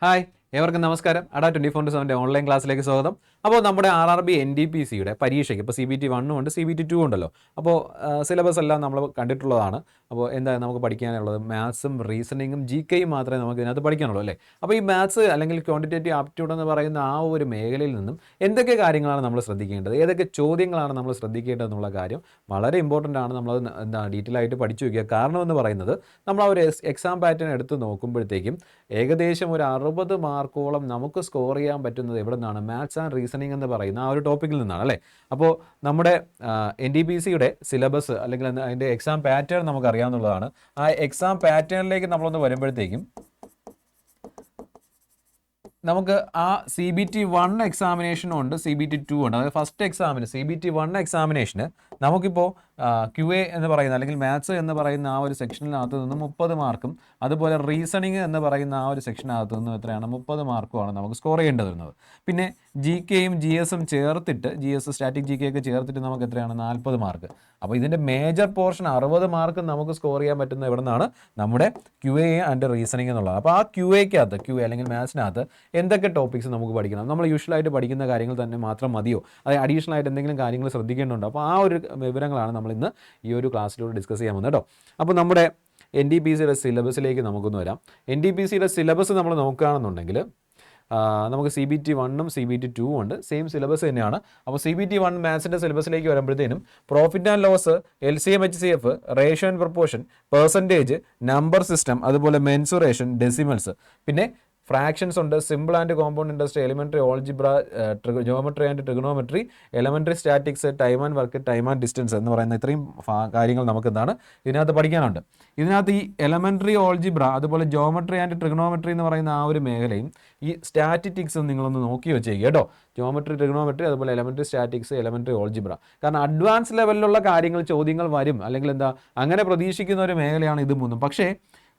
Hi. ഏവർക്കും നമസ്കാരം. അടാ ട്വന്റി ഫോർ സെവന്റെ ഓൺലൈൻ ക്ലാസ്സിലേക്ക് സ്വാഗതം. അപ്പോൾ നമ്മുടെ R R B N D P സിയുടെ പരീക്ഷയ്ക്ക് ഇപ്പോൾ സി ബി ടി വണ്ണും ഉണ്ട് സി ബി ടി ടു ഉണ്ടല്ലോ. അപ്പോൾ സിലബസ് എല്ലാം നമ്മൾ കണ്ടിട്ടുള്ളതാണ്. അപ്പോൾ എന്താ നമുക്ക് പഠിക്കാനുള്ളത്? മാത്സും റീസണിങ്ങും ജി കെയും മാത്രമേ നമുക്ക് ഇതിനകത്ത് പഠിക്കാനുള്ളൂ അല്ലേ? അപ്പോൾ ഈ മാത്സ് അല്ലെങ്കിൽ ക്വാണ്ടിറ്റേറ്റീവ് ആപ്റ്റ്യൂഡ് എന്ന് പറയുന്ന ആ ഒരു മേഖലയിൽ നിന്നും എന്തൊക്കെ കാര്യങ്ങളാണ് നമ്മൾ ശ്രദ്ധിക്കേണ്ടത്? ഏതൊക്കെ ചോദ്യങ്ങളാണ് നമ്മൾ ശ്രദ്ധിക്കേണ്ടത് എന്നുള്ള കാര്യം വളരെ ഇമ്പോർട്ടന്റ് ആണ്. നമ്മൾ എന്താ ഡീറ്റെയിൽ ആയിട്ട് പഠിച്ചു വയ്ക്കുക. കാരണം എന്ന് പറയുന്നത് നമ്മൾ ആ ഒരു എക്സാം പാറ്റേൺ എടുത്ത് നോക്കുമ്പോഴത്തേക്കും ഏകദേശം ഒരു അറുപത് മാർക്കോളം നമുക്ക് സ്കോർ ചെയ്യാൻ പറ്റുന്നത് എവിടെ നിന്നാണ്? മാത്സ് ആൻഡ് റീസണിങ് എന്ന് പറയുന്ന ആ ഒരു ടോപ്പിക്കിൽ നിന്നാണ് അല്ലേ? അപ്പോൾ നമ്മുടെ എൻ ഡി പി സിയുടെ സിലബസ് അല്ലെങ്കിൽ അതിന്റെ എക്സാം പാറ്റേൺ നമുക്ക് അറിയാവുന്നതാണ് ആ എക്സാം പാറ്റേണിലേക്ക് നമ്മളൊന്ന് വരുമ്പോഴത്തേക്കും നമുക്ക് ആ സി ബി ടി വൺ എക്സാമിനേഷനും ഉണ്ട് സി ബി ടി ടു ഉണ്ട്. അതായത് ഫസ്റ്റ് എക്സാമിന് സി ബി ടി വൺ എക്സാമിനേഷന് നമുക്കിപ്പോൾ ക്യു എ എന്ന് പറയുന്ന അല്ലെങ്കിൽ മാത്സ് എന്ന് പറയുന്ന ആ ഒരു സെക്ഷനിനകത്ത് നിന്ന് മുപ്പത് മാർക്കും അതുപോലെ റീസണിങ് എന്ന് പറയുന്ന ആ ഒരു സെക്ഷനകത്ത് നിന്നും എത്രയാണ്? മുപ്പത് മാർക്കുമാണ് നമുക്ക് സ്കോർ ചെയ്യേണ്ടത് വരുന്നത്. പിന്നെ ജി കെയും ജി എസും ചേർത്തിട്ട് G S static G K ഒക്കെ ചേർത്തിട്ട് നമുക്ക് എത്രയാണ്? നാൽപ്പത് മാർക്ക്. അപ്പോൾ ഇതിന്റെ മേജർ പോർഷൻ അറുപത് മാർക്ക് നമുക്ക് സ്കോർ ചെയ്യാൻ പറ്റുന്ന എവിടെ നിന്നാണ് നമ്മുടെ ക്യു എ ആൻഡ് റീസണിങ് എന്നുള്ളത്. അപ്പോൾ ആ ക്യു എക്കകത്ത് ക്യു എ അല്ലെങ്കിൽ മാത്സിനകത്ത് എന്തൊക്കെ ടോപ്പിക്സ് നമുക്ക് പഠിക്കണം? നമ്മൾ യൂഷ്വലായിട്ട് പഠിക്കുന്ന കാര്യങ്ങൾ തന്നെ മാത്രം മതിയോ? അതായത് അഡീഷണൽ ആയിട്ട് എന്തെങ്കിലും കാര്യങ്ങൾ ശ്രദ്ധിക്കേണ്ടതുണ്ടോ? അപ്പോൾ ആ ഒരു വിവരങ്ങളാണ് നമ്മൾ ഇന്ന് ഈ ഒരു ക്ലാസ്സിലൂടെ ഡിസ്കസ് ചെയ്യാൻ പോകുന്നത് കേട്ടോ. അപ്പോൾ നമ്മുടെ എൻ ഡി പി സിയുടെ സിലബസിലേക്ക് നമുക്കൊന്ന് വരാം. എൻ ഡി പി സിയുടെ സിലബസ് നമ്മൾ നോക്കുകയാണെന്നുണ്ടെങ്കിൽ നമുക്ക് സി ബി ടി വണ്ണും സി ബി ടി ടു ഉണ്ട്. സെയിം സിലബസ് തന്നെയാണ്. അപ്പോൾ സി ബി ടി വൺ മാത്സിന്റെ സിലബസിലേക്ക് വരുമ്പോഴത്തേനും profit and loss L C M H C F ratio and proportion percentage number system അതുപോലെ മെൻസുറേഷൻ ഡെസിമൽസ് പിന്നെ ഫ്രാക്ഷൻസ് ഉണ്ട് simple and compound industry elementary algebra geometry and trigonometry elementary statics time and work time and distance എന്ന് പറയുന്ന ഇത്രയും കാര്യങ്ങൾ നമുക്ക് എന്താണ് ഇതിനകത്ത് പഠിക്കാനുണ്ട്. ഇതിനകത്ത് ഈ എലമെന്ററി ഓൾജിബ്ര അതുപോലെ ജോമെട്രി ആൻഡ് ട്രിഗണോമെട്രി എന്ന് പറയുന്ന ആ ഒരു മേഖലയും ഈ സ്റ്റാറ്റിറ്റിക്സും നിങ്ങളൊന്ന് നോക്കി വെച്ചേക്കുക കേട്ടോ. ജോമെട്രി ട്രിഗണോമെട്രി അതുപോലെ എലമെന്ററി സ്റ്റാറ്റിക്സ് എലമെന്ററി ഓൾജിബ്ര കാരണം അഡ്വാൻസ് ലെവലിലുള്ള കാര്യങ്ങൾ ചോദ്യങ്ങൾ വരും. അല്ലെങ്കിൽ എന്താ അങ്ങനെ പ്രതീക്ഷിക്കുന്ന ഒരു മേഖലയാണ് ഇത് മൂന്നും. പക്ഷേ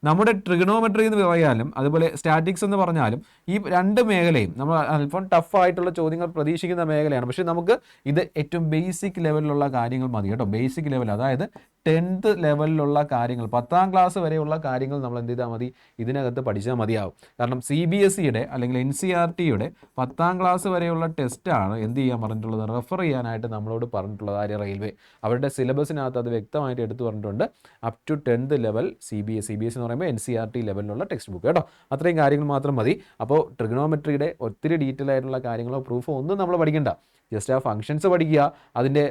നമ്മുടെ ട്രിഗണോമെട്രി എന്ന് പറയാലും അതുപോലെ സ്റ്റാറ്റിക്സ് എന്ന് പറഞ്ഞാലും ഈ രണ്ട് മേഖലയും നമ്മൾ അല്പം ടഫ് ആയിട്ടുള്ള ചോദ്യങ്ങൾ പ്രതീക്ഷിക്കുന്ന മേഖലയാണ്. പക്ഷേ നമുക്ക് ഇത് ഏറ്റവും ബേസിക് ലെവലിലുള്ള കാര്യങ്ങൾ മതി കേട്ടോ. ബേസിക് ലെവൽ അതായത് ടെൻത്ത് ലെവലിലുള്ള കാര്യങ്ങൾ പത്താം ക്ലാസ് വരെയുള്ള കാര്യങ്ങൾ നമ്മൾ എന്ത് ചെയ്താൽ മതി? ഇതിനകത്ത് പഠിച്ചാൽ മതിയാവും. കാരണം സി ബി എസ് സിയുടെ അല്ലെങ്കിൽ എൻ സി ആർ ടിയുടെ പത്താം ക്ലാസ് വരെയുള്ള ടെസ്റ്റാണ് എന്ത് ചെയ്യാൻ പറഞ്ഞിട്ടുള്ളത്? റെഫർ ചെയ്യാനായിട്ട് നമ്മളോട് പറഞ്ഞിട്ടുള്ളത് ആര്യ റെയിൽവേ അവരുടെ സിലബസിനകത്ത് അത് വ്യക്തമായിട്ട് എടുത്തു പറഞ്ഞിട്ടുണ്ട്. Up to tenth level C B S C B S പറയുമ്പോൾ എൻ സി ആർ ടി ലെവലിലുള്ള ടെക്സ്റ്റ് ബുക്ക് കേട്ടോ. അത്രയും കാര്യങ്ങൾ മാത്രം മതി. അപ്പോൾ ട്രിഗണോമെട്രിയുടെ ഒത്തിരി ഡീറ്റെയിൽ ആയിട്ടുള്ള കാര്യങ്ങളോ പ്രൂഫോ ഒന്നും നമ്മൾ പഠിക്കണ്ട. ജസ്റ്റ് ആ ഫംഗ്ഷൻസ് പഠിക്കുക. അതിന്റെ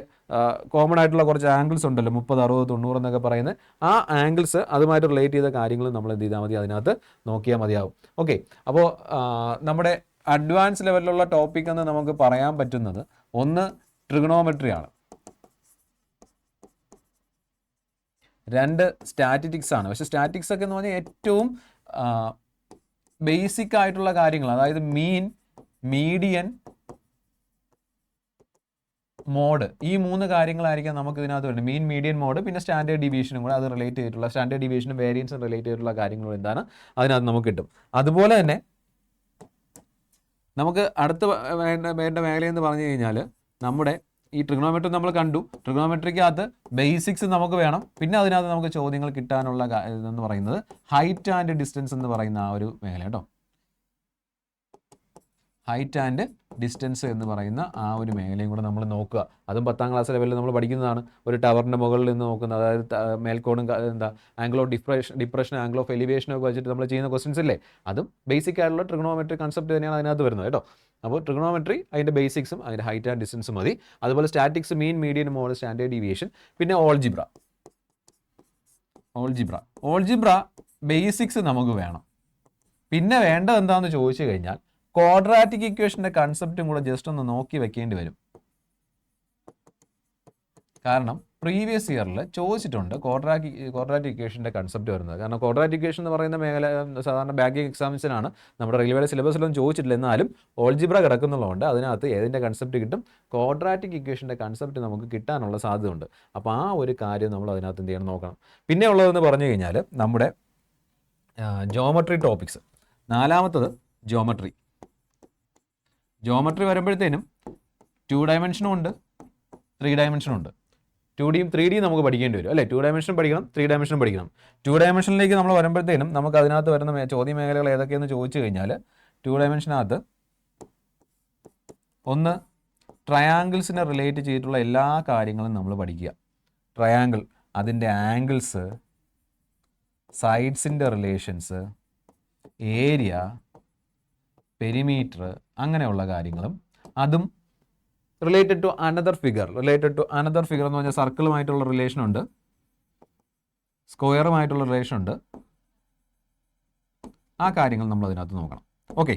കോമൺ ആയിട്ടുള്ള കുറച്ച് ആംഗിൾസ് ഉണ്ടല്ലോ. മുപ്പത് അറുപത് തൊണ്ണൂറ് എന്നൊക്കെ പറയുന്നത്. ആ ആംഗിൾസ് അതുമായിട്ട് റിലേറ്റ് ചെയ്ത കാര്യങ്ങൾ നമ്മൾ എന്ത് ചെയ്താൽ മതി? അതിനകത്ത് നോക്കിയാൽ മതിയാവും. ഓക്കെ അപ്പോൾ നമ്മുടെ അഡ്വാൻസ് ലെവലിലുള്ള ടോപ്പിക് എന്ന് നമുക്ക് പറയാൻ പറ്റുന്നത് ഒന്ന് ട്രിഗണോമെട്രി രണ്ട് സ്റ്റാറ്റിറ്റിക്സ് ആണ്. പക്ഷെ സ്റ്റാറ്റിക്സ് ഒക്കെ എന്ന് പറഞ്ഞാൽ ഏറ്റവും ബേസിക് ആയിട്ടുള്ള കാര്യങ്ങൾ. അതായത് മീൻ മീഡിയൻ മോഡ് ഈ മൂന്ന് കാര്യങ്ങളായിരിക്കാം നമുക്ക് ഇതിനകത്ത് വരുന്നത്. മീൻ മീഡിയൻ മോഡ് പിന്നെ സ്റ്റാൻഡേർഡ് ഡിവിഷനും കൂടെ അത് റിലേറ്റ് ചെയ്തിട്ടുള്ള സ്റ്റാൻഡേർഡ് ഡിവിഷനും വേരിയൻസും റിലേറ്റ് ചെയ്തിട്ടുള്ള കാര്യങ്ങളും എന്താണ് അതിനകത്ത് നമുക്ക് കിട്ടും. അതുപോലെ തന്നെ നമുക്ക് അടുത്ത വേണ്ട വേണ്ട മേഖല എന്ന് പറഞ്ഞു കഴിഞ്ഞാൽ നമ്മുടെ ഈ ട്രിഗണോമെട്രി നമ്മൾ കണ്ടു. ട്രിഗണോമെട്രിക്കകത്ത് ബേസിക്സ് നമുക്ക് വേണം. പിന്നെ അതിനകത്ത് നമുക്ക് ചോദ്യങ്ങൾ കിട്ടാനുള്ള ഇതെന്ന് പറയുന്നത് ഹൈറ്റ് ആൻഡ് ഡിസ്റ്റൻസ് എന്ന് പറയുന്ന ആ ഒരു മേഖല കേട്ടോ. ഹൈറ്റ് ആൻഡ് ഡിസ്റ്റൻസ് എന്ന് പറയുന്ന ആ ഒരു മേഖലയും കൂടെ നമ്മൾ നോക്കുക. അതും പത്താം ക്ലാസ് ലെവലിൽ നമ്മൾ പഠിക്കുന്നതാണ്. ഒരു ടവറിന്റെ മുകളിൽ നിന്ന് നോക്കുന്നത് അതായത് മേൽക്കോടും എന്താ ഓഫ് ഡിപ്രഷൻ ഡിപ്രഷൻ എലിവേഷൻ ഒക്കെ വെച്ചിട്ട് നമ്മൾ ചെയ്യുന്ന ക്വസ്റ്റ്യൻസ് ഇല്ലേ? അതും ബേസിക് ആയിട്ടുള്ള ട്രിഗണോമെട്രിക് കൺസെപ്റ്റ് തന്നെയാണ് അതിനകത്ത് വരുന്നത് കേട്ടോ. അപ്പോൾ ട്രിഗണോമെട്രി അതിന്റെ ബേസിക്സും അതിന്റെ ഹൈറ്റ് ആൻഡ് ഡിസ്റ്റൻസും മതി. അതുപോലെ statics mean median mode standard deviation പിന്നെ ഓൾജിബ്ര ഓൾജിബ്ര ഓൾജിബ്ര ബേസിക്സ് നമുക്ക് വേണം. പിന്നെ വേണ്ടത് എന്താണെന്ന് ചോദിച്ചു കഴിഞ്ഞാൽ ക്വാഡ്രാറ്റിക് ഇക്വേഷന്റെ കൺസെപ്റ്റും കൂടെ ജസ്റ്റ് ഒന്ന് നോക്കി വെക്കേണ്ടി വരും. കാരണം പ്രീവിയസ് ഇയറിൽ ചോദിച്ചിട്ടുണ്ട് ക്വാഡ്രാറ്റിക് ഇക്വേഷന്റെ കൺസെപ്റ്റ് വരുന്നത്. കാരണം ക്വാഡ്രാറ്റിക് ഇക്വേഷൻ എന്ന് പറയുന്ന മേഖല സാധാരണ ബാങ്കിങ് എക്സാംസിനാണ് നമ്മുടെ റെയിൽവേയുടെ സിലബസിലൊന്നും ചോദിച്ചിട്ടില്ല. എന്നാലും ഓൾജിബ്ര കിടക്കുന്നുള്ളതുകൊണ്ട് അതിനകത്ത് ഏതിന്റെ കൺസെപ്റ്റ് കിട്ടും? ക്വാഡ്രാറ്റിക് ഇക്വേഷന്റെ കൺസെപ്റ്റ് നമുക്ക് കിട്ടാനുള്ള സാധ്യതയുണ്ട്. അപ്പോൾ ആ ഒരു കാര്യം നമ്മൾ അതിനകത്ത് എന്ത് ചെയ്യണം നോക്കണം. പിന്നെ ഉള്ളതെന്ന് പറഞ്ഞു കഴിഞ്ഞാൽ നമ്മുടെ ജോമട്രി ടോപ്പിക്സ് നാലാമത്തത് ജോമട്രി ജോമട്രി വരുമ്പോഴത്തേനും ടു ഡയമെൻഷനും ഉണ്ട് ത്രീ ഡയമെൻഷനും ഉണ്ട്. ടു ഡിയും ത്രീ ഡിയും നമുക്ക് പഠിക്കേണ്ടി വരും. അല്ലേ? ടു ഡയമെൻഷനും പഠിക്കണം ത്രീ ഡയമെൻഷനും പഠിക്കണം. ടു ഡയമെൻഷനിലേക്ക് നമ്മൾ വരുമ്പോഴത്തേനും നമുക്ക് അതിനകത്ത് വരുന്ന ചോദ്യ മേഖലകൾ ഏതൊക്കെയെന്ന് ചോദിച്ചു കഴിഞ്ഞാൽ ടു ഡയമെൻഷനകത്ത് ഒന്ന് ട്രയാങ്കിൾസിനെ റിലേറ്റ് ചെയ്തിട്ടുള്ള എല്ലാ കാര്യങ്ങളും നമ്മൾ പഠിക്കുക. ട്രയാങ്കിൾ അതിന്റെ ആംഗിൾസ് സൈഡ്സിന്റെ റിലേഷൻസ് ഏരിയ പെരിമീറ്റർ അങ്ങനെയുള്ള കാര്യങ്ങളും. അതും related to another figure related to another figure എന്ന് പറഞ്ഞാൽ സർക്കിളുമായിട്ടുള്ള റിലേഷൻ ഉണ്ട്. സ്ക്വയറുമായിട്ടുള്ള റിലേഷൻ ഉണ്ട്. ആ കാര്യങ്ങൾ നമ്മൾ അതിനകത്ത് നോക്കണം. ഓക്കെ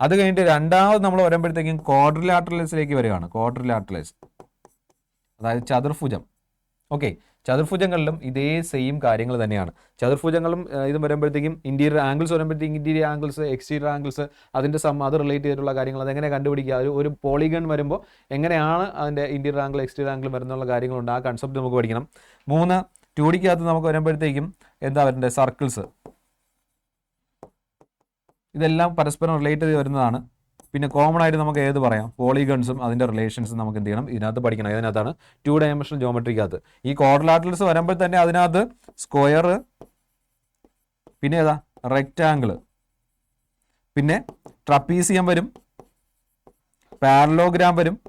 അത് കഴിഞ്ഞിട്ട് രണ്ടാമത് നമ്മൾ വരുമ്പോഴത്തേക്കും ക്വാഡ്രിലാട്രലൈസിലേക്ക് വരികയാണ്. ക്വാഡ്രിലാട്രലൈസ് അതായത് ചതുർഭുജം. ഓക്കെ ചതുർഭുജങ്ങളിലും ഇതേ സെയിം കാര്യങ്ങൾ തന്നെയാണ്. ചതുർഭുജങ്ങളും ഇതും വരുമ്പോഴത്തേക്കും ഇന്റീരിയർ ആംഗിൾസ് വരുമ്പോഴത്തേക്കും ഇന്റീരിയർ ആംഗിൾസ് എക്സ്റ്റീരിയർ ആംഗിൾസ് അതിന്റെ സം അത് റിലേറ്റ് ചെയ്തിട്ടുള്ള കാര്യങ്ങൾ അതെങ്ങനെ കണ്ടുപിടിക്കുക? ഒരു ഒരു പോളിഗൺ വരുമ്പോൾ എങ്ങനെയാണ് അതിന്റെ ഇന്റീരിയർ ആംഗിൾ എക്സ്റ്റീരിയർ ആംഗിൾ വരുന്നുള്ള കാര്യങ്ങളുണ്ട്. ആ കൺസെപ്റ്റ് നമുക്ക് പഠിക്കണം. മൂന്ന് ടു ഡിക്കകത്ത് നമുക്ക് വരുമ്പോഴത്തേക്കും എന്താ വരേണ്ടത്? സർക്കിൾസ് ഇതെല്ലാം പരസ്പരം റിലേറ്റ് ചെയ്ത് വരുന്നതാണ്. പിന്നെ കോമൺ ആയിട്ട് നമുക്ക് ഏത് പറയാം? പോളിഗൺസും അതിന്റെ റിലേഷൻസും നമുക്ക് എന്ത് ചെയ്യണം? ഇതിനകത്ത് പഠിക്കണം. ഇതിനകത്താണ് ടു ഡയമെൻഷണൽ ജോമെട്രിക്കകത്ത് ഈ കോർഡിലാറ്റൽസ് വരുമ്പോൾ തന്നെ അതിനകത്ത് സ്ക്വയർ പിന്നെ ഏതാ? റെക്റ്റാങ്കിൾ പിന്നെ ട്രപ്പീസിയം വരും. പാരലോഗ്രാം വരും.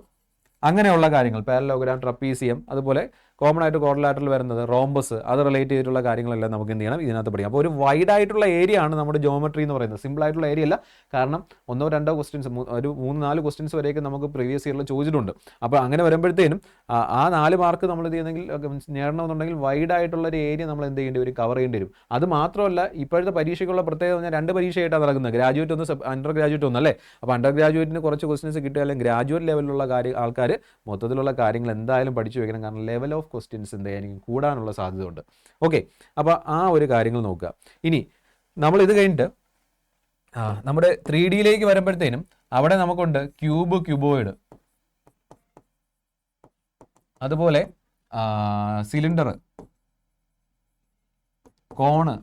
അങ്ങനെയുള്ള കാര്യങ്ങൾ. പാരലോഗ്രാം ട്രപ്പീസിയം അതുപോലെ കോമൺ ആയിട്ട് കോർഡിലാറ്ററിൽ വരുന്നത് റോംബസ് അത് റിലേറ്റ് ചെയ്തിട്ടുള്ള കാര്യങ്ങളെല്ലാം നമുക്ക് എന്ത് ചെയ്യണം? ഇതിനകത്ത് പഠിക്കാം. അപ്പോൾ ഒരു വൈഡ് ആയിട്ടുള്ള ഏരിയ ആണ് നമ്മുടെ ജോമെട്രി എന്ന് പറയുന്നത്. സിമ്പിൾ ആയിട്ടുള്ള ഏരിയ അല്ല. കാരണം ഒന്നോ രണ്ടോ ക്വസ്റ്റ്യൻസ് ഒരു മൂന്ന് നാല് ക്വസ്റ്റ്യൻസ് വരെയൊക്കെ നമുക്ക് പ്രീവിയസ് ഇയറിൽ ചോദിച്ചിട്ടുണ്ട്. അപ്പോൾ അങ്ങനെ വരുമ്പോഴത്തേനും ആ- നാല് മാർക്ക് നമ്മൾ ചെയ്യുന്നെങ്കിൽ നേടണമെന്നുണ്ടെങ്കിൽ വൈഡ് ആയിട്ടുള്ള ഒരു ഏരിയ നമ്മൾ എന്ത് ചെയ്യേണ്ടി വരും? കവർ ചെയ്യേണ്ടി വരും. അത് മാത്രമല്ല ഇപ്പോഴത്തെ പരീക്ഷയ്ക്കുള്ള പ്രത്യേകത പറഞ്ഞാൽ രണ്ട് പരീക്ഷയായിട്ടാണ് നടക്കുന്നത്. ഗ്രാജുവേറ്റ് ഒന്ന് അണ്ടർ ഗ്രാജുവേറ്റ് ഒന്ന് അല്ലേ? അപ്പോൾ അണ്ടർ ഗ്രാജുവേറ്റിന് കുറച്ച് ക്വസ്റ്റ്യൻസ് അല്ലെങ്കിൽ ഗ്രാജുവേറ്റ് ലെവലിലുള്ള കാര്യം ആൾക്കാർ മൊത്തത്തിലുള്ള കാര്യങ്ങൾ എന്തായാലും പഠിച്ചു വെക്കണം. കാരണം ലെവൽ ഓഫ് ക്വസ്റ്റ്യൻസ് എന്തായാലും കൂടാനുള്ള സാധ്യത ഉണ്ട് ഓക്കെ അപ്പോൾ ആ ഒരു കാര്യങ്ങൾ നോക്കുക. ഇനി നമ്മൾ ഇത് കഴിഞ്ഞിട്ട് നമ്മുടെ ത്രീ ഡിയിലേക്ക് വരുമ്പോഴത്തേനും അവിടെ നമുക്കുണ്ട് ക്യൂബ് ക്യൂബോയിഡ്. അതുപോലെ സിലിണ്ടർ കോണ്.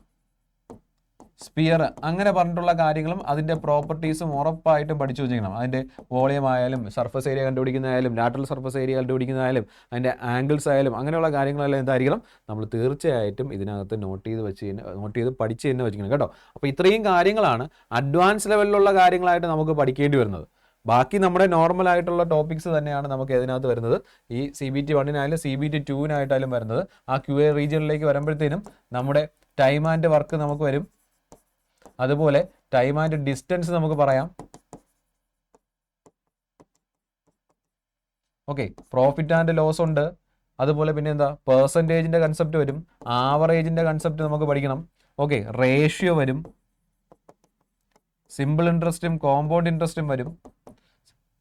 സ്പിയർ അങ്ങനെ പറഞ്ഞിട്ടുള്ള കാര്യങ്ങളും അതിന്റെ പ്രോപ്പർട്ടീസും ഉറപ്പായിട്ടും പഠിച്ചു വെച്ചിരിക്കണം. അതിന്റെ വോളിയം ആയാലും സർഫസ് ഏരിയ കണ്ടുപിടിക്കുന്നതായാലും ലാറ്ററൽ സർഫസ് ഏരിയ കണ്ടുപിടിക്കുന്നതായാലും അതിന്റെ ആംഗിൾസ് ആയാലും അങ്ങനെയുള്ള കാര്യങ്ങളെല്ലാം എന്തായിരിക്കണം? നമ്മൾ തീർച്ചയായിട്ടും ഇതിനകത്ത് നോട്ട് ചെയ്ത് വെച്ച് നോട്ട് ചെയ്ത് പഠിച്ച് തന്നെ വെച്ചിരിക്കണം കേട്ടോ. അപ്പോൾ ഇത്രയും കാര്യങ്ങളാണ് അഡ്വാൻസ് ലെവലിലുള്ള കാര്യങ്ങളായിട്ട് നമുക്ക് പഠിക്കേണ്ടി വരുന്നത്. ബാക്കി നമ്മുടെ നോർമൽ ആയിട്ടുള്ള ടോപ്പിക്സ് തന്നെയാണ് നമുക്ക് ഇതിനകത്ത് വരുന്നത്. ഈ സി ബി ടി വണ്ണിനായാലും സി ബി ടി ടുവിനായിട്ടായാലും വരുന്നത്. ആ ക്യു എ റീജിയനിലേക്ക് വരുമ്പോഴത്തേനും നമ്മുടെ ടൈം ആൻഡ് വർക്ക് നമുക്ക് വരും. അതുപോലെ ടൈം ആൻഡ് ഡിസ്റ്റൻസ് നമുക്ക് പറയാം. ഓക്കെ പ്രോഫിറ്റ് ആൻഡ് ലോസ് ഉണ്ട്. അതുപോലെ പിന്നെ എന്താ? പെർസെന്റേജിന്റെ കൺസെപ്റ്റ് വരും. ആവറേജിന്റെ കൺസെപ്റ്റ് നമുക്ക് പഠിക്കണം. ഓക്കെ റേഷ്യോ വരും. സിമ്പിൾ ഇൻട്രസ്റ്റും കോമ്പൗണ്ട് ഇൻട്രസ്റ്റും വരും.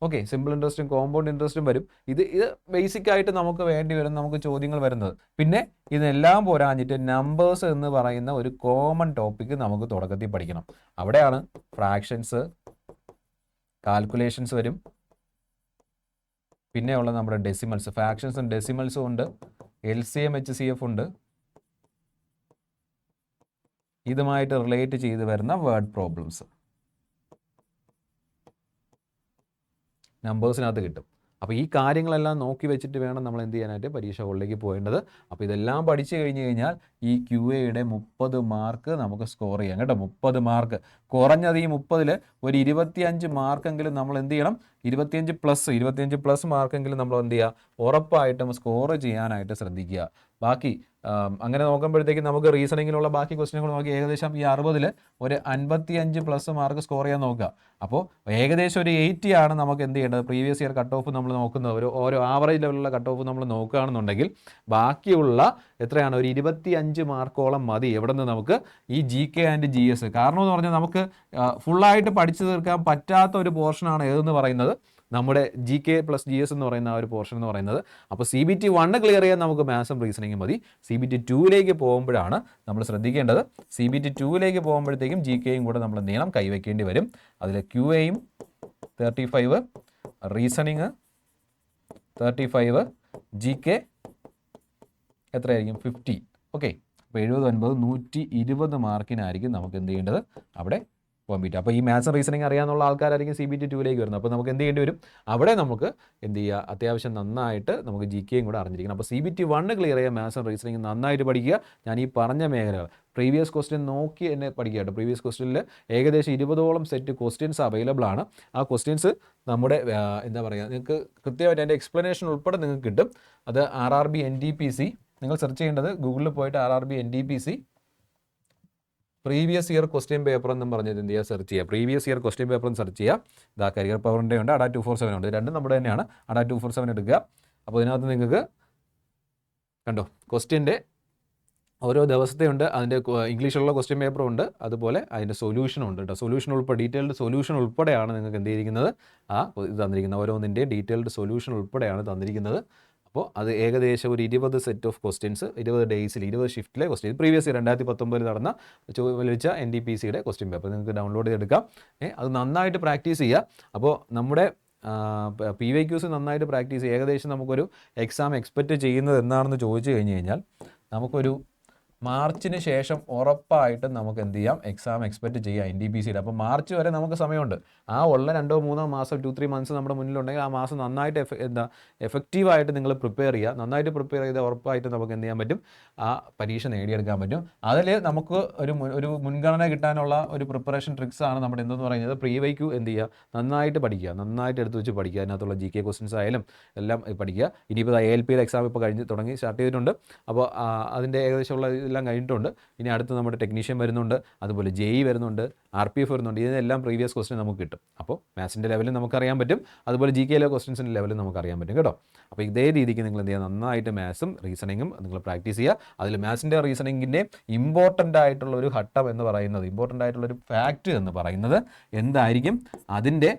ഓക്കെ സിമ്പിൾ ഇൻട്രസ്റ്റും കോമ്പൗണ്ട് ഇൻട്രസ്റ്റും വരും. ഇത് ഇത് ബേസിക് ആയിട്ട് നമുക്ക് വേണ്ടി വരും നമുക്ക് ചോദ്യങ്ങൾ വരുന്നത്. പിന്നെ ഇതെല്ലാം പോരാഞ്ഞിട്ട് നമ്പേഴ്സ് എന്ന് പറയുന്ന ഒരു കോമൺ ടോപ്പിക്ക് നമുക്ക് തുടക്കത്തിൽ പഠിക്കണം. അവിടെയാണ് ഫ്രാക്ഷൻസ് കാൽക്കുലേഷൻസ് വരും. പിന്നെ ഉള്ള നമ്മുടെ ഡെസിമൽസ് ഫ്രാക്ഷൻസും ഡെസിമൽസും ഉണ്ട്. L C M H C F ഉണ്ട്. ഇതുമായിട്ട് റിലേറ്റ് ചെയ്ത് വരുന്ന വേർഡ് പ്രോബ്ലംസ് നമ്പേഴ്സിനകത്ത് കിട്ടും. അപ്പോൾ ഈ കാര്യങ്ങളെല്ലാം നോക്കി വെച്ചിട്ട് വേണം നമ്മൾ എന്ത് ചെയ്യാനായിട്ട് പരീക്ഷ ഹോളിലേക്ക് പോകേണ്ടത്. അപ്പോൾ ഇതെല്ലാം പഠിച്ചു കഴിഞ്ഞ് കഴിഞ്ഞാൽ ഈ ക്യു എയുടെ മുപ്പത് മാർക്ക് നമുക്ക് സ്കോർ ചെയ്യാം. കേട്ടോ മുപ്പത് മാർക്ക് കുറഞ്ഞത് ഈ മുപ്പതിൽ ഒരു ഇരുപത്തിയഞ്ച് മാർക്കെങ്കിലും നമ്മൾ എന്ത് ചെയ്യണം? ഇരുപത്തിയഞ്ച് പ്ലസ് ഇരുപത്തിയഞ്ച് പ്ലസ് മാർക്കെങ്കിലും നമ്മൾ എന്ത് ചെയ്യുക ഉറപ്പായിട്ടും സ്കോർ ചെയ്യാനായിട്ട് ശ്രദ്ധിക്കുക. ബാക്കി അങ്ങനെ നോക്കുമ്പോഴത്തേക്കും നമുക്ക് റീസണിങ്ങിലുള്ള ബാക്കി ക്വസ്റ്റ്യനുകൾ നോക്കി ഏകദേശം ഈ അറുപതിൽ ഒരു അൻപത്തിയഞ്ച് പ്ലസ് മാർക്ക് സ്കോർ ചെയ്യാൻ നോക്കുക. അപ്പോൾ ഏകദേശം ഒരു എയ്റ്റി ആണ് നമുക്ക് എന്ത് ചെയ്യേണ്ടത്? പ്രീവിയസ് ഇയർ കട്ട് ഓഫ് നമ്മൾ നോക്കുന്നത്. ഒരു ഓരോ ആവറേജ് ലെവലിലുള്ള കട്ട് ഓഫ് നമ്മൾ നോക്കുകയാണെന്നുണ്ടെങ്കിൽ ബാക്കിയുള്ള എത്രയാണ്? ഒരു ഇരുപത്തി അഞ്ച് മാർക്കോളം മതി എവിടെ നിന്ന് നമുക്ക് ഈ G K and G S കാരണം എന്ന് പറഞ്ഞാൽ നമുക്ക് ഫുള്ളായിട്ട് പഠിച്ചു തീർക്കാൻ പറ്റാത്ത ഒരു പോർഷനാണ് ഏതെന്ന് പറയുന്നത്? നമ്മുടെ G K plus G S എന്ന് പറയുന്ന ആ ഒരു പോർഷൻ എന്ന് പറയുന്നത്. അപ്പോൾ C B T one clear ചെയ്യാൻ നമുക്ക് മാത്സും റീസണിങ്ങും മതി. സി ബി ടി ടൂവിലേക്ക് പോകുമ്പോഴാണ് നമ്മൾ ശ്രദ്ധിക്കേണ്ടത്. സി ബി ടി ടൂവിലേക്ക് പോകുമ്പോഴത്തേക്കും ജി കെയും കൂടെ നമ്മൾ നീളം കൈവയ്ക്കേണ്ടി വരും. അതിൽ ക്യു എയും thirty five reasoning thirty five G K എത്രയായിരിക്കും? ഫിഫ്റ്റി ഓക്കെ അപ്പോൾ എഴുപത് ഒൻപത് നൂറ്റി ഇരുപത് മാർക്കിനായിരിക്കും നമുക്ക് എന്ത് ചെയ്യേണ്ടത്? അവിടെ പോകാൻ പറ്റും അപ്പോൾ ഈ മാത്സ് റീസണിങ് അറിയാവുന്ന ആൾക്കാരായിരിക്കും സി ബി ടി ടുവിലേക്ക് വരുന്നത്. അപ്പോൾ നമുക്ക് എന്ത് ചെയ്യേണ്ടി വരും? അവിടെ നമുക്ക് എന്ത് ചെയ്യുക? അത്യാവശ്യം നന്നായിട്ട് നമുക്ക് ജി കെയും കൂടെ അറിഞ്ഞിരിക്കണം. അപ്പോൾ C B T one clear ചെയ്യുക മാത്സ് റീസണിങ് നന്നായിട്ട് പഠിക്കുക. ഞാൻ ഈ പറഞ്ഞ മേഖലകൾ പ്രീവിയസ് ക്വസ്റ്റ്യൻ നോക്കി എന്നെ പഠിക്കുക പ്രീവിയസ് ക്വസ്റ്റ്യനിൽ ഏകദേശം ഇരുപതോളം സെറ്റ് ക്വസ്റ്റ്യൻസ് അവൈലബിൾ ആണ്. ആ ക്വസ്റ്റ്യൻസ് നമ്മുടെ എന്താ പറയുക നിങ്ങൾക്ക് കൃത്യമായിട്ട് അതിന്റെ എക്സ്പ്ലനേഷൻ ഉൾപ്പെടെ നിങ്ങൾക്ക് കിട്ടും. അത് R R B N D P C നിങ്ങൾ സെർച്ച് ചെയ്യേണ്ടത് ഗൂഗിളിൽ പോയിട്ട് R R B N D P C previous year question paper എന്നും പറഞ്ഞത് എന്ത് ചെയ്യുക? സെർച്ച് ചെയ്യുക. Previous year question paper search ചെയ്യുക. ഇതാ കരിയർ പവറിന്റെ ഉണ്ട്. അഡാ ടു ഫോർ സെവൻ ഉണ്ട്. രണ്ടും നമ്മുടെ തന്നെയാണ്. അഡാ ടു ഫോർ സെവൻ എടുക്കുക. അപ്പോൾ ഇതിനകത്ത് നിങ്ങൾക്ക് കണ്ടോ? ക്വസ്റ്റ്യന്റെ ഓരോ ദിവസത്തെ ഉണ്ട്. അതിന്റെ ഇംഗ്ലീഷിലുള്ള ക്വസ്റ്റ്യൻ പേപ്പറും ഉണ്ട്. അതുപോലെ അതിന്റെ സൊല്യൂഷനും ഉണ്ട് കേട്ടോ. സൊല്യൂഷൻ ഉൾപ്പെടെ ഡീറ്റെയിൽഡ് സൊല്യൂഷൻ ഉൾപ്പെടെയാണ് നിങ്ങൾക്ക് എന്ത് ചെയ്തിരിക്കുന്നത്? ആ ഇത് തന്നിരിക്കുന്നത്. ഓരോന്നിന്റെയും ഡീറ്റെയിൽഡ് സൊല്യൂഷൻ ഉൾപ്പെടെയാണ് തന്നിരിക്കുന്നത്. അപ്പോൾ അത് ഏകദേശം ഒരു ഇരുപത് സെറ്റ് ഓഫ് ക്വസ്റ്റ്യൻസ് ഇരുപത് ഡേയ്സിൽ ഇരുപത് ഷിഫ്റ്റിലെ ക്വസ്റ്റ്യൻ പ്രീവിയസ് ഇയർ രണ്ടായിരത്തി പത്തൊമ്പതിൽ നടന്ന ചോദിച്ച എൻ ഡി പി സിയുടെ ക്വസ്റ്റ്യൻ പേപ്പർ നിങ്ങൾക്ക് ഡൗൺലോഡ് ചെയ്തെടുക്കാം. അത് നന്നായിട്ട് പ്രാക്ടീസ് ചെയ്യുക അപ്പോൾ നമ്മുടെ പി വൈ ക്യൂസ് നന്നായിട്ട് പ്രാക്ടീസ് ഏകദേശം നമുക്കൊരു എക്സാം എക്സ്പെക്റ്റ് ചെയ്യുന്നത് എന്താണെന്ന് ചോദിച്ചു കഴിഞ്ഞ് കഴിഞ്ഞാൽ നമുക്കൊരു മാർച്ചിന് ശേഷം ഉറപ്പായിട്ടും നമുക്ക് എന്ത് ചെയ്യാം? എക്സാം എക്സ്പെക്റ്റ് ചെയ്യാം എൻ ഡി പി സിയുടെ അപ്പോൾ മാർച്ച് വരെ നമുക്ക് സമയമുണ്ട്. ആ ഉള്ള രണ്ടോ മൂന്നോ മാസം ടു ത്രീ മന്ത്സ് നമ്മുടെ മുന്നിലുണ്ടെങ്കിൽ ആ മാസം നന്നായിട്ട് എഫ എന്താ എഫക്റ്റീവായിട്ട് നിങ്ങൾ പ്രിപ്പയർ ചെയ്യുക. നന്നായിട്ട് പ്രിപ്പയർ ചെയ്ത് ഉറപ്പായിട്ട് നമുക്ക് എന്ത് ചെയ്യാൻ പറ്റും? ആ പരീക്ഷ നേടിയെടുക്കാൻ പറ്റും. അതിൽ നമുക്ക് ഒരു ഒരു മുൻഗണന കിട്ടാനുള്ള ഒരു പ്രിപ്പറേഷൻ ട്രിക്സ് ആണ് നമ്മുടെ എന്തെന്ന് പറയുന്നത്. പ്രീ വൈക്കു എന്ത് ചെയ്യുക? നന്നായിട്ട് പഠിക്കുക. നന്നായിട്ട് എടുത്ത് വെച്ച് പഠിക്കുക. അതിനകത്തുള്ള ജി കെ ക്വസ്റ്റ്യൻസ് ആയാലും എല്ലാം പഠിക്കുക. ഇനിയിപ്പോൾ എ എൽ പിയുടെ എക്സാം ഇപ്പോൾ കഴിഞ്ഞ് തുടങ്ങി സ്റ്റാർട്ട് ചെയ്തിട്ടുണ്ട്. അപ്പോൾ അതിന്റെ ഏകദേശമുള്ള ഇതെല്ലാം കഴിഞ്ഞിട്ടുണ്ട്. ഇനി അടുത്ത് നമ്മുടെ ടെക്നീഷ്യൻ വരുന്നുണ്ട്. അതുപോലെ ജെ ഇ വരുന്നുണ്ട്. ആർ പി എഫ് വരുന്നുണ്ട്. ഇതിനെല്ലാം പ്രീവിയസ് ക്വസ്റ്റ്യൻ നമുക്ക് കിട്ടും. അപ്പോൾ മാത്സിന്റെ ലെവലിൽ നമുക്കറിയാൻ പറ്റും. അതുപോലെ ജി കെയിലെ ക്വസ്റ്റ്യൻസിന്റെ ലെവലിൽ നമുക്ക് അറിയാൻ പറ്റും കേട്ടോ. അപ്പോൾ ഇതേ രീതിക്ക് നിങ്ങൾ എന്ത് ചെയ്യുക? നന്നായിട്ട് മാത്സും റീസണിങ്ങും നിങ്ങൾ പ്രാക്ടീസ് ചെയ്യുക. അതിൽ മാത്സിന്റെ റീസണിങ്ങിന്റെ ഇമ്പോർട്ടന്റ് ആയിട്ടുള്ള ഒരു ഘട്ടം എന്ന് പറയുന്നത് ഇമ്പോർട്ടന്റ് ആയിട്ടുള്ള ഒരു ഫാക്റ്റ് എന്ന് പറയുന്നത് എന്തായിരിക്കും? അതിന്റെ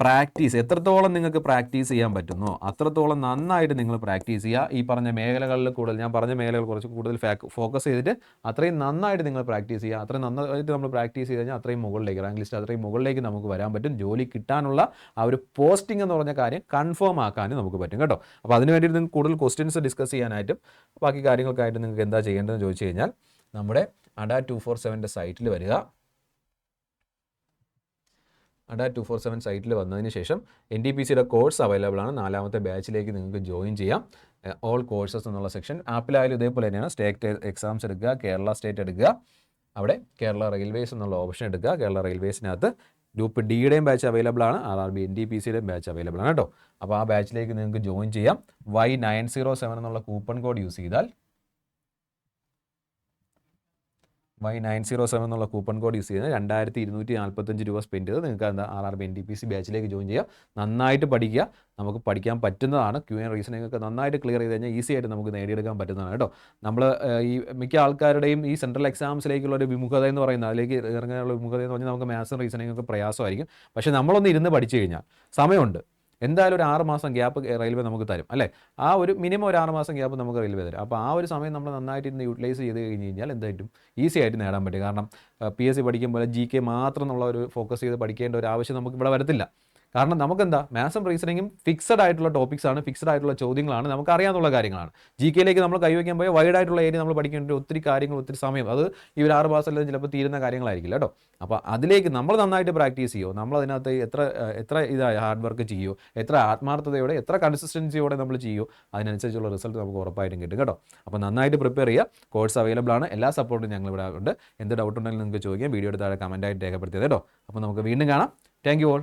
പ്രാക്ടീസ് എത്രത്തോളം നിങ്ങൾക്ക് പ്രാക്ടീസ് ചെയ്യാൻ പറ്റുന്നോ അത്രത്തോളം നന്നായിട്ട് നിങ്ങൾ പ്രാക്ടീസ് ചെയ്യുക. ഈ പറഞ്ഞ മേഖലകളിൽ കൂടുതൽ ഞാൻ പറഞ്ഞ മേഖലകൾ കുറച്ച് കൂടുതൽ ഫോക്കസ് ചെയ്തിട്ട് അത്രയും നന്നായിട്ട് നിങ്ങൾ പ്രാക്ടീസ് ചെയ്യുക. അത്രയും നന്നായിട്ട് നമ്മൾ പ്രാക്ടീസ് ചെയ്ത് കഴിഞ്ഞാൽ അത്രയും മുകളിലേക്ക് റാങ്ക് ലിസ്റ്റ് അത്രയും മുകളിലേക്ക് നമുക്ക് വരാൻ പറ്റും. ജോലി കിട്ടാനുള്ള ആ ഒരു പോസ്റ്റിംഗ് എന്ന് പറഞ്ഞ കാര്യം കൺഫേം ആക്കാനും നമുക്ക് പറ്റും കേട്ടോ. അപ്പോൾ അതിന് വേണ്ടിയിട്ട് നിങ്ങൾക്ക് കൂടുതൽ ക്വസ്റ്റ്യൻസ് ഡിസ്കസ് ചെയ്യാനായിട്ടും ബാക്കി കാര്യങ്ങൾക്കായിട്ട് നിങ്ങൾക്ക് എന്താ ചെയ്യേണ്ടതെന്ന് ചോദിച്ചു കഴിഞ്ഞാൽ നമ്മുടെ അഡ ടു ഫോർ സെവന്റെ സൈറ്റിൽ വരിക. അഡ ടു ഫോർ സെവൻ സൈറ്റിൽ വന്നതിന് ശേഷം എൻ ഡി പി സിയുടെ കോഴ്സ് അവൈലബിൾ ആണ്. നാലാമത്തെ ബാച്ചിലേക്ക് നിങ്ങൾക്ക് ജോയിൻ ചെയ്യാം. ഓൾ കോഴ്സസ് എന്നുള്ള സെക്ഷൻ ആപ്പിലായാലും ഇതേപോലെ തന്നെയാണ്. സ്റ്റേറ്റ് എക്സാംസ് എടുക്കുക കേരള സ്റ്റേറ്റ് എടുക്കുക. അവിടെ കേരള റെയിൽവേസ് എന്നുള്ള ഓപ്ഷൻ എടുക്കുക. കേരള റെയിൽവേസിനകത്ത് ഗ്രൂപ്പ് ഡിയുടെയും ബാച്ച് അവൈലബിൾ ആണ്. R R B N D P സിയുടെയും batch available ആണ് കേട്ടോ. അപ്പോൾ ആ ബാച്ചിലേക്ക് നിങ്ങൾക്ക് ജോയിൻ ചെയ്യാം. വൈ നയൻ സീറോ സെവൻ എന്നുള്ള കൂപ്പൺ കോഡ് യൂസ് ചെയ്താൽ വൈ നയൻ സീറോ സെവൻ എന്നുള്ള കൂപ്പൺ കോഡ് യൂസ് ചെയ്ത് രണ്ടായിരത്തി ഇരുന്നൂറ്റി നാൽപ്പത്തഞ്ച് രൂപ സ്പെൻഡ് ചെയ്ത് നിങ്ങൾക്ക് എന്താ R R B N D P C ബാച്ചിലേക്ക് join ചെയ്യാം. നന്നായിട്ട് പഠിക്കുക. നമുക്ക് പഠിക്കാൻ പറ്റുന്നതാണ്. ക്യൂ ആൻഡ് റീസണിംഗ് നന്നായിട്ട് ക്ലിയർ ചെയ്ത് കഴിഞ്ഞാൽ ഈസി ആയിട്ട് നമുക്ക് നേടിയെടുക്കാൻ പറ്റുന്നതാണ് കേട്ടോ. നമ്മൾ ഈ മിക്ക ആൾക്കാരുടെയും ഈ സെൻട്രൽ എക്സാംസിലേക്കുള്ള ഒരു വിമുഖത എന്ന് പറയുന്നത് അതിലേക്ക് ഇറങ്ങാനുള്ള വിമുഖത എന്ന് പറഞ്ഞാൽ നമുക്ക് മാത്സും റീസണിംഗ് പ്രയാസമായിരിക്കും. പക്ഷേ നമ്മളൊന്ന് ഇരുന്ന് പഠിച്ചു കഴിഞ്ഞാൽ സമയമുണ്ട്. എന്തായാലും ഒരു ആറ് മാസം ഗ്യാപ്പ് റെയിൽവേ നമുക്ക് തരും അല്ലേ? ആ ഒരു മിനിമം ഒരു ആറ് മാസം ഗ്യാപ്പ് നമുക്ക് റെയിൽവേ തരും. അപ്പോൾ ആ ഒരു സമയം നമ്മൾ നന്നായിട്ട് ഇന്ന് യൂട്ടിലൈസ് ചെയ്ത് കഴിഞ്ഞ് കഴിഞ്ഞാൽ എന്തായിട്ടും ഈസി ആയിട്ട് നേടാൻ പറ്റും. കാരണം പി എസ് സി പഠിക്കുമ്പോൾ ജി കെ മാത്രം എന്നുള്ള ഒരു ഫോക്കസ് ചെയ്ത് പഠിക്കേണ്ട ഒരു ആവശ്യം നമുക്ക് ഇവിടെ വരത്തില്ല. കാരണം നമുക്കെന്താ മാത്സും റീസണിങ്ങും ഫിക്സഡ് ആയിട്ടുള്ള ടോപ്പിക്സ് ആണ് ഫിക്സഡ് ആയിട്ടുള്ള ചോദ്യങ്ങളാണ് നമുക്ക് അറിയാനുള്ള കാര്യങ്ങളാണ് ജി കെയിലേക്ക് നമ്മൾ കൈവയ്ക്കാൻ പോയ വൈഡ് ആയിട്ടുള്ള ഏരിയ നമ്മൾ പഠിക്കേണ്ട ഒത്തിരി കാര്യങ്ങൾ ഒത്തിരി സമയം അത് ഈ ഒരു ആറ് മാസത്തിൽ ചിലപ്പോൾ തീരുന്ന കാര്യങ്ങളായിരിക്കില്ല കേട്ടോ. അപ്പോൾ അതിലേക്ക് നമ്മൾ നന്നായിട്ട് പ്രാക്ടീസ് ചെയ്യുമോ നമ്മൾ അതിനകത്ത് എത്ര എത്ര ഇതായി ഹാർഡ് വർക്ക് ചെയ്യുമോ എത്ര ആത്മാർത്ഥതയോടെ എത്ര കൺസിസ്റ്റൻസിയോടെ നമ്മൾ ചെയ്യുമോ അതിനനുസരിച്ചുള്ള റിസൾട്ട് നമുക്ക് ഉറപ്പായിട്ടും കിട്ടും കേട്ടോ. അപ്പോൾ നന്നായിട്ട് പ്രിപ്പയർ ചെയ്യുക. കോഴ്സ് അവൈലബിൾ ആണ്. എല്ലാ സപ്പോർട്ടും ഞങ്ങൾ ഇവിടെ ഉണ്ട്. എന്ത് ഡൗട്ട് ഉണ്ടെങ്കിലും നിങ്ങൾക്ക് ചോദിക്കാം. വീഡിയോ താഴെ കമന്റായിട്ട് രേഖപ്പെടുത്തിയത് കേട്ടോ. അപ്പോൾ നമുക്ക് വീണ്ടും കാണാം. Thank you all